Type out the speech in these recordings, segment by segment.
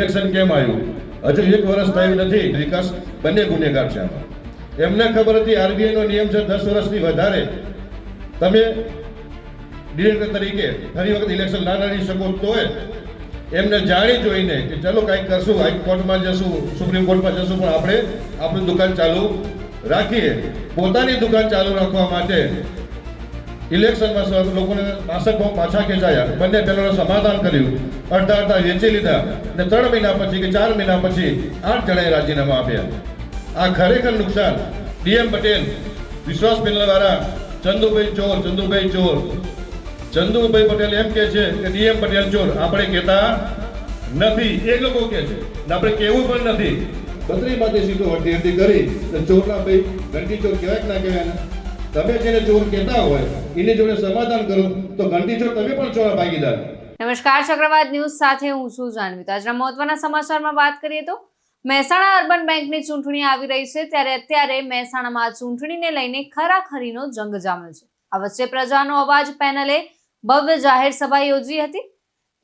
Election કેમ આવ્યું? હજુ એક વર્ષ થયું નથી. વિકાસ બંને ગુનેગાર છે આમાં. એમને ખબર હતી આરબીઆઈ નો નિયમ છે દસ વર્ષથી વધારે. તમે ડિરેક્ટર તરીકે ફરી વખત ઇલેક્શન ના લડી શકો તોય એમને જાણી જોઈને કે ચલો કાંઈક કરશું હાઈકોર્ટમાં જશું, સુપ્રીમ કોર્ટમાં જશું, પણ આપણે આપણી દુકાન ચાલુ રાખીએ. પોતાની દુકાન ચાલુ રાખવા માટે ઇલેક્શનમાં લોકોને નાશક ભાવ પાછા ખેંચાયા. બંને પેલોનું સમાધાન કર્યું. અડધા અડધા વેચી લીધા. અને ત્રણ મહિના પછી કે ચાર મહિના પછી આઠ જણાએ રાજીનામા આપ્યા. આ ખરેખર નુકસાન. ડીએમ પટેલ, વિશ્વાસ પેનલ દ્વારા ચંદુભાઈ ચોર ચંદુભાઈ ચોર. ચંદુભાઈ પટેલ એમ કે છે કે ડીએમ પટેલ ચોર. આપણે કહેતા નથી. એ લોકો કે છે. આપણે કહેવું પણ નથી. બત્રી માંથી સીટો વટી વટી કરી. ચોરના ભાઈ ઘંટી ચોર કહેવાય કે ના કહેવાય? તમે જેને ચોર કહેતા હોય, એની જોડે સમાધાન કરો, તો ઘંટી ચોર તમે પણ ચોર ભાગીદાર. નમસ્કાર, ચક્રવાત ન્યૂઝ સાથે હું છું જાનવી. આજના મહત્વના સમાચારમાં વાત કરીએ તો, મહેસાણા અર્બન બેંકની ચૂંટણી આવી રહી છે, ત્યારે અત્યારે મહેસાણામાં ચૂંટણીને લઈને ખરાખરીનો જંગ જામ્યો છે. આ વચ્ચે પ્રજાનો અવાજ પેનલે ભવ્ય જાહેર સભા યોજી હતી.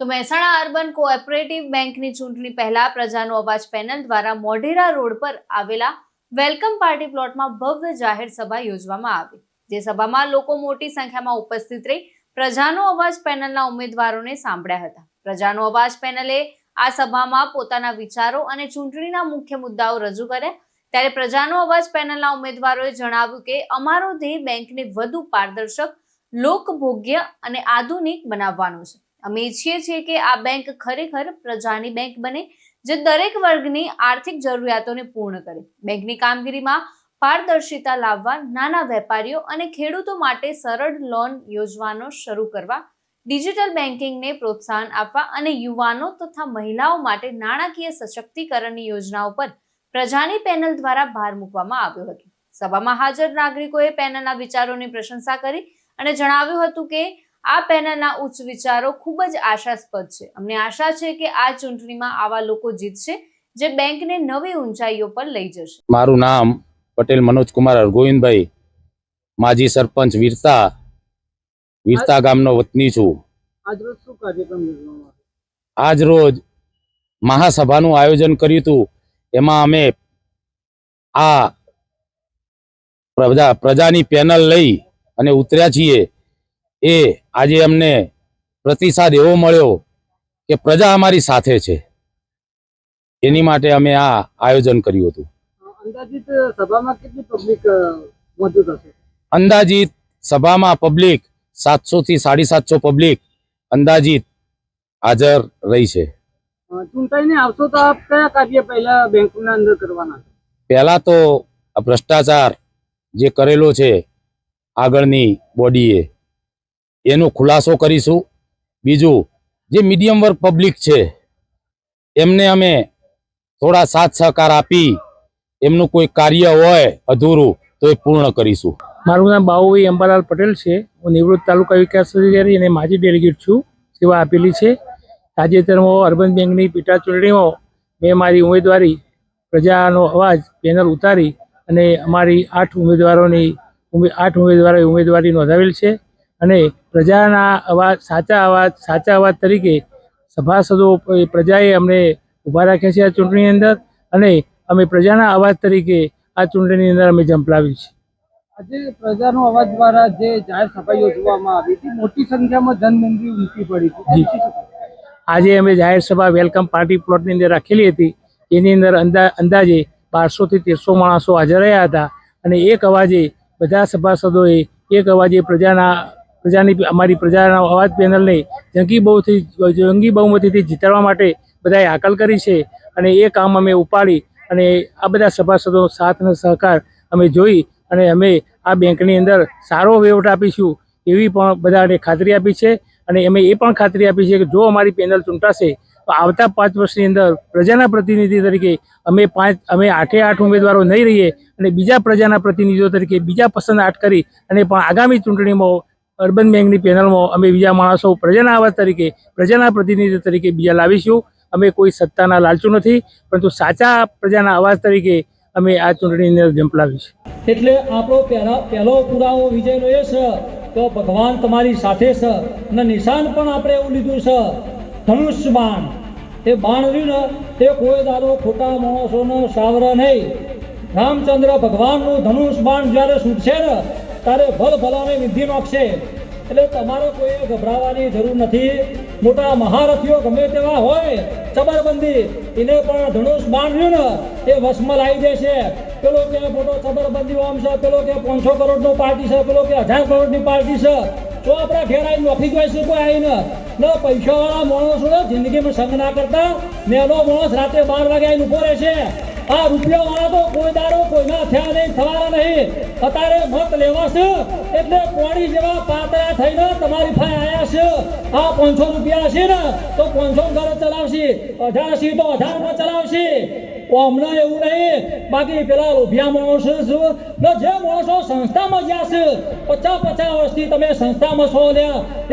તો મહેસાણા અર્બન કોઓપરેટિવ બેંકની ચૂંટણી પહેલા પ્રજાનો અવાજ પેનલ દ્વારા મોઢેરા રોડ પર આવેલા વેલકમ પાર્ટી પ્લોટમાં ભવ્ય જાહેર સભા યોજવામાં આવી, જે સભામાં લોકો મોટી સંખ્યામાં ઉપસ્થિત રહી પ્રજાનો અવાજ પેનલના ઉમેદવારોને સાંભળ્યા હતા. પ્રજાનો અવાજ પેનલે આ સભામાં પોતાના વિચારો અને ચૂંટણીના મુખ્ય મુદ્દાઓ રજૂ કર્યા. ત્યારે પ્રજાનો અવાજ પેનલના ઉમેદવારોએ જણાવ્યું કે, અમારો ધ્યેય બેંકને વધુ પારદર્શક, લોકભોગ્ય અને આધુનિક બનાવવાનું છે. અમે ઈચ્છીએ છીએ કે આ બેંક ખરેખર પ્રજાની બેંક બને જે દરેક વર્ગની આર્થિક જરૂરિયાતોને પૂર્ણ કરે. બેંકની કામગીરીમાં પારદર્શિતા લાવવા, નાના વેપારીઓ અને ખેડૂતો માટે સરળ લોન યોજવાનો શરૂ કરવા, ડિજિટલ બેન્કિંગને પ્રોત્સાહન આપવા અને યુવાનો તથા મહિલાઓ માટે નાણાકીય સશક્તિકરણની યોજનાઓ પર પ્રજાની પેનલ દ્વારા ભાર મૂકવામાં આવ્યો હતો. સભામાં હાજર નાગરિકોએ પેનલના વિચારોની પ્રશંસા કરી અને જણાવ્યું હતું કે આ પેનલના ઉચ્ચ વિચારો ખૂબ જ આશાસ્પદ છે. અમને આશા છે કે આ ચૂંટણીમાં આવા લોકો જીતશે જે બેંકને નવી ઊંચાઈઓ પર લઈ જશે. મારું નામ પટેલ મનોજ કુમાર હરગોવિંદભાઈ માજી સરપંચ વીરતા વીરતા ગામનો વતની છું. આજરોજ શું કાર્યક્રમ યોજવામાં આજ રોજ મહાસભાનું આયોજન કર્યું હતું. એમાં અમે આ પ્રજા પ્રજાની પેનલ લઈ અને ઉતર્યા છીએ. એ આજે અમને પ્રતિસાદ એવો મળ્યો કે પ્રજા અમારી સાથે છે. એની માટે અમે આ આયોજન કર્યું હતું. અંદાજિત સભામાં કેટલી પબ્લિક મોજૂદ હશે? અંદાજિત સભામાં પબ્લિક સાતસો થી સાડી સાતસો પબ્લિક અંદાજિત હાજર રહી છે. ચૂંટાઈને આવશો તો આપ કયા કાર્ય પહેલા બેંકના અંદર કરવાના પહેલા તો આ ભ્રષ્ટાચાર જે કરેલો છે આગળની બોડીએ એનો ખુલાસો કરીશું. બીજું, જે મીડિયમ વર્ગ પબ્લિક છે, એમને અમે થોડા સાથ સહકાર આપી એમનું કોઈ કાર્ય હોય અધૂરું, તો એ પૂર્ણ કરીશું. મારું નામ બાહુભાઈ અંબાલાલ પટેલ છે. હું નિવૃત્ત તાલુકા વિકાસ અધિકારી અને માજી ડેલિગેટ છું. સેવા આપેલી છે. તાજેતરમાં અર્બન બેંકની પેટા ચૂંટણીમાં મેં મારી ઉમેદવારી, પ્રજાનો અવાજ પેનલ ઉતારી અને અમારી આઠ ઉમેદવારોની આઠ ઉમેદવારોએ ઉમેદવારી નોંધાવેલ છે. અને પ્રજાના અવાજ સાચા અવાજ સાચા અવાજ તરીકે સભાસદો પ્રજાએ અમને ઊભા રાખ્યા છે આ ચૂંટણીની અંદર અને અમે પ્રજાના અવાજ તરીકે આ ચૂંટણીની અંદર અમે ઝંપલાવી છે. આજે પ્રજાનો અવાજ દ્વારા જે જાહેર સભા યોજવામાં આવી હતી મોટી સંખ્યામાં જનમેદની ઉમટી પડી હતી આજે અમે જાહેર સભા વેલકમ પાર્ટી પ્લોટની અંદર રાખેલી હતી. એની અંદર અંદા અંદાજે બારસોથી તેરસો માણસો હાજર રહ્યા હતા અને એક અવાજે બધા સભાસદોએ એક અવાજે પ્રજાના પ્રજાની અમારી પ્રજાના અવાજ પેનલને જંગી બહુથી, જંગી બહુમતીથી જીતાડવા માટે બધાએ હાકલ કરી છે અને એ કામ અમે ઉપાડી અને આ બધા સભાસદો સાથ અને સહકાર અમે જોઈ અને અમે આ બેંકની અંદર સારો વહીવટ આપીશું એવી પણ બધાને ખાતરી આપી છે અને અમે એ પણ ખાતરી આપી છે કે જો અમારી પેનલ ચૂંટાશે, તો આવતા પાંચ વર્ષની અંદર પ્રજાના પ્રતિનિધિ તરીકે અમે પાંચ, અમે આઠે આઠ ઉમેદવારો નહીં રહીએ અને બીજા પ્રજાના પ્રતિનિધિઓ તરીકે બીજા પસંદ આઠ કરી અને પણ આગામી ચૂંટણીમાં અર્બન બેંકની પેનલમાં અમે બીજા માણસો પ્રજાના આવાજ તરીકે, પ્રજાના પ્રતિનિધિ તરીકે બીજા લાવીશું. અમે કોઈ સત્તાના લાલચુ નથી, પરંતુ સાચા પ્રજાના અવાજ તરીકે અમે આ ચૂંટણીની અંદર ઝંપલાવીશું એટલે આપણો પહેલા પહેલો પુરાવો વિજયનો એ છે, તો ભગવાન તમારી સાથે છે. અને નિશાન પણ આપણે એવું લીધું છે બાણ એ બાણ રહ્યું ને, તે કોઈ દાડો ખોટા માણસોનો સાવર નહીં. રામચંદ્ર ભગવાનનું ધનુષ બાણ જ્યારે છૂટશે ને ત્યારે ભલ ભલાને વિધિ નોખશે એટલે તમારે કોઈ ગભરાવાની જરૂર નથી. મોટા મહારથીઓ ગમે તેવા હોય, ચબરબંધી, એને પણ ધનુષ બાંધ્યું ને, એ વશમાં લાવી દેશે. પેલો કે મોટો ચબરબંધી ઓમ છે, પેલો કે પાંચસો કરોડનો પાર્ટી છે, પેલો કે હજાર કરોડની પાર્ટી છે. તો આપણા ઘેર આવીને જાય છે કોઈ આવીને ન પૈસાવાળા માણસો ને જિંદગીમાં સંગ ના કરતા, નેનો માણસ રાતે બાર વાગે આવીને ઊભો રહેશે. આ રૂપિયા વાળા તો કોઈ દારો કોઈના થયા નહીં, થવાના નહીં. અત્યારે મત લેવાશે એટલે કોણી જેવા પાતળા થઈને તમારી ફાય આયા છે. આ પાંચસો રૂપિયા છે ને, તો પાંચસો ઘર ચલાવશે. અઢારસી તો અઢારમાં ચલાવશે. અમને એવું નહીં. બાકી પેલા લોભિયા માણસો છે. જે માણસો સંસ્થામાં જ્યાં છે. પચાસ પચાસ વર્ષથી તમે સંસ્થામાં છો ને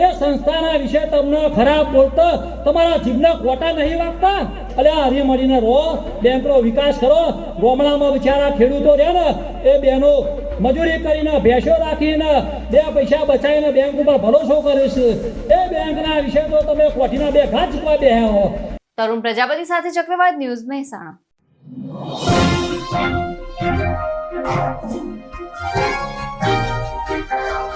એ સંસ્થાના વિશે તમને ખરાબ બોલતા તમારા જીભના ખોટા નહીં વાગતા? એટલે હરી મળીને રહો, બેંકનો વિકાસ કરો. ગામડામાં બિચારા ખેડૂતો રહે ને, એ બહેનો મજૂરી કરીને ભેંસો રાખીને બે પૈસા બચાવીને બેંક ઉપર ભરોસો કરે છે. એ બેંકના વિશે તો તમે કોઠીના બે ઘા ચૂકવા બે હો. તરુણ પ્રજાપતિ સાથે ચક્રવાત ન્યૂઝ મહેસાણા. Thank you.